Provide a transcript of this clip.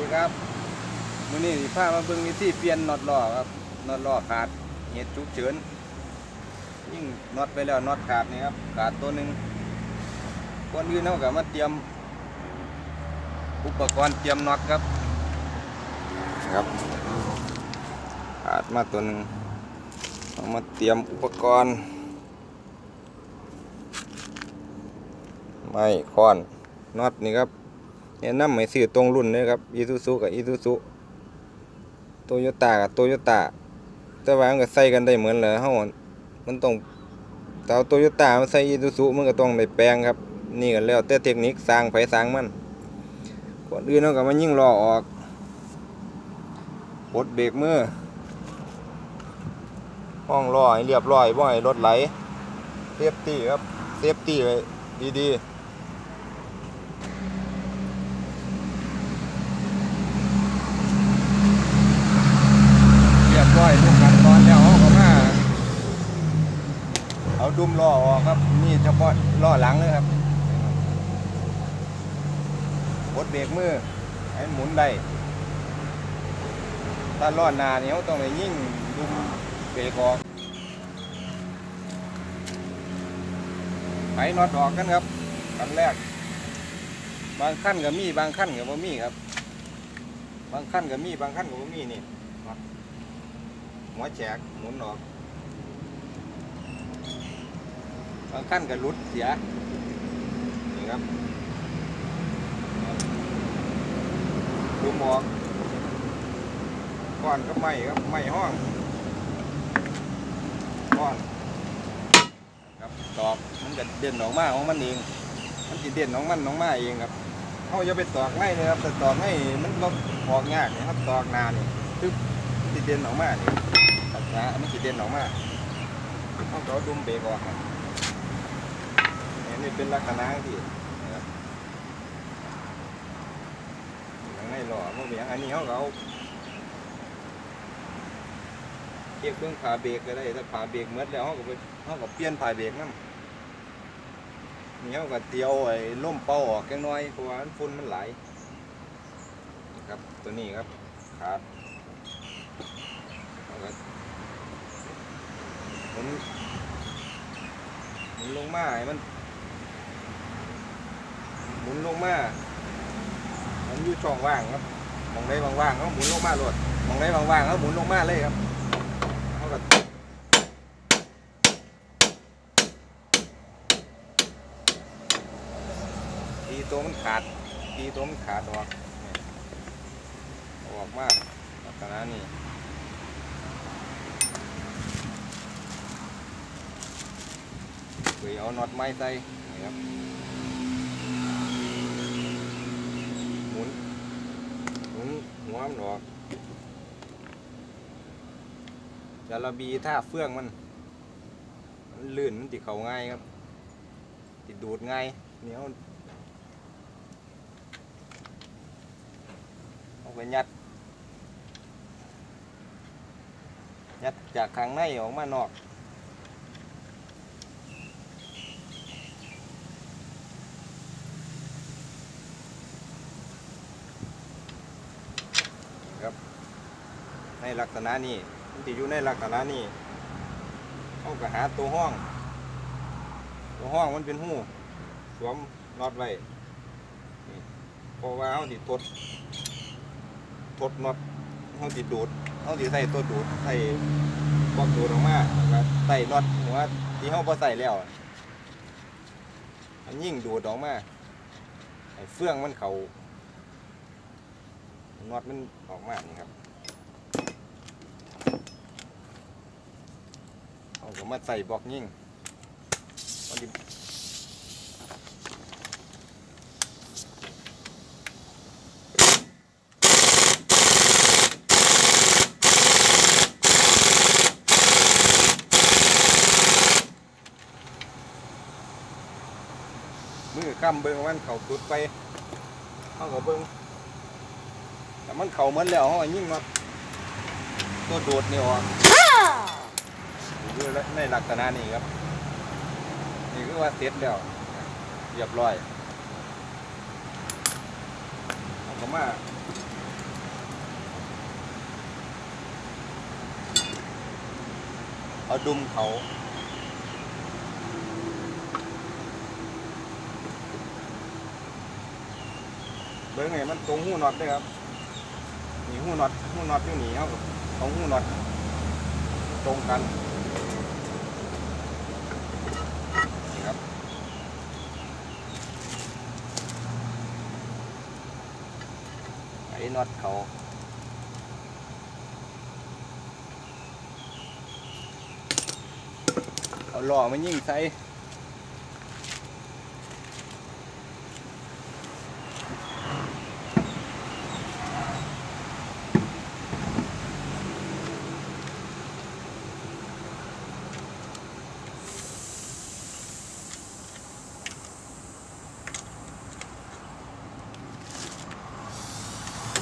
ดีครับมื้อนี้สิพามาเบิ่งวิธีเปลี่ยนน็อตล้อครับน็อตล้อขาดเหตุฉุกเฉินยิ่งน็อตไปแล้วน็อตขาดนี่ครับขาดตัวหนึ่งก่อนอื่นเฮาก็มาเตรียม อุปกรณ์เตรียมน็อตครับครับขาดมาตัวหนึ่งเอามาเตรียมอุปกรณ์ไม้ค้อนน็อตนี่ครับ แนะนำให้ซื้อตรงรุ่นเลยครับอีซูซุกับอีซูซุโตโยต้ากับโตโยต้าแต่ว่ามันก็ใส่กันได้เหมือนเลยเฮามันต้องแต่เอาโตโยต้ามาใส่อีซูซุมันก็ต้องได้แปลงครับ นี่ก็แล้วแต่เทคนิคสร้างไผสร้างมันก่อนอื่นเฮาก็มายิ่งล้อออกปลดเบรกมือห้องล้อให้เรียบร้อยบ่ให้รถไหลเซฟตี้ครับเซฟตี้ไว้ดีๆ เร้อยทุกขั้นตอนแล้วเขาก็มาเอาดุมล้อออกครับนี่เฉพาะล้อหลังเลยครับกดเบรกมือให้หมุนได้ถ้าล้อหน้าเนี่ยต้องไปยิ่งดุมเบรกออกไขน็อตออกกันครับขั้นแรก บางขั้นก็มีบางขั้นก็บ่มีครับ บางขั้นก็มีบางขั้นก็บ่มีนี่ หัวแฉกหมุนออกบางขั้นก็หลุดเสียนี่ครับดูหมอกก้อนก็ไหมครับไหมห้องก้อนครับตอกมันจะเด่นออกมาของมันเอง มันจะเด่นของมันของมาเองครับเขาจะไปตอกง่ายเลยครับแต่ตอกง่ายมันก็ออกยากนะครับตอกนานนี่ปึ๊บมันจะเด่นออกมานี่ย ตัดนะมันสีเด่นออกมาเขาก็เอาดุมเบรกออกครับนนี้เป็นลักษณะที่นะครับยังไงหล่อพวกนี้อันนี้เขาเอาเก็บเบื้องผาเบรกก็ได้ถ้าผาเบรกเมื่อแล้วเขาก็ไปเขาก็เปลี่ยนผาเบรกนั่นนี่เขาก็เตียวไอ้ล่มเป่าออกแค่น้อยเพราะว่าฝุ่นมันไหลครับตัวนี้ครับขาดเขาก็ หมุนหมุน ลงมาให้มันหมุนลงมามันอยู่ช่องว่างครับมองได้ว่างๆเขาหมุนลงมาโลดมองได้ว่างๆเขาหมุนลงมาเลยครับเขาก็ตีตัวมันขาดตีตัวมันขาดออกออกมาลักษณะนี้ rồi เอาน็อตไม้ใส่นี่ครับหมุนหมุนหัวมันออกจะระบีท่าเฟื่องมัน มันลื่นมันติดเขาง่ายครับ ติดดูดง่ายเหนียวเอาไปยัด ยัดจากข้างในออกมานอก ในลักษณะนี้มันจะอยู่ในลักษณะนี้เขาก็หาตัวห้อง ตัวห้องมันเป็นหูสวมน็อตไว้เพราะว่าเขาติดทดทดน็อตเขาติดดูดเขาติใส่ตัวดูดใส่บล็อกดูดออกมาแล้วก็ใส่น็อตหัวที่เขาพอใส่แล้วมันยิ่งดูดออกมาให้เฟื่องมันเขา น็อตมันออกมานี่ครับเอาก็มาใส่บล็อกยิ่งเอาดิมือค้ำเบิ้งว่ามันเข่าตุดไปเอาก็เบิ้ง แต่มันเข่าเหมือนแล้วเขายิ่งมาตัวโดดเนี่ออะดูในลักษณะนี้ครับ นี่คือว่าเสร็จแล้วเรียบร้อยผมว่าเอาดุมเขาเบิ้งไงมันตรงหูน็อตเลยครับ หูน็อตหูน็อตอยู่นี่เอาเอาหูน็อตตรงกันนี่ครับไอ้น็อตเขาเอาหล่อมายิ่งใส่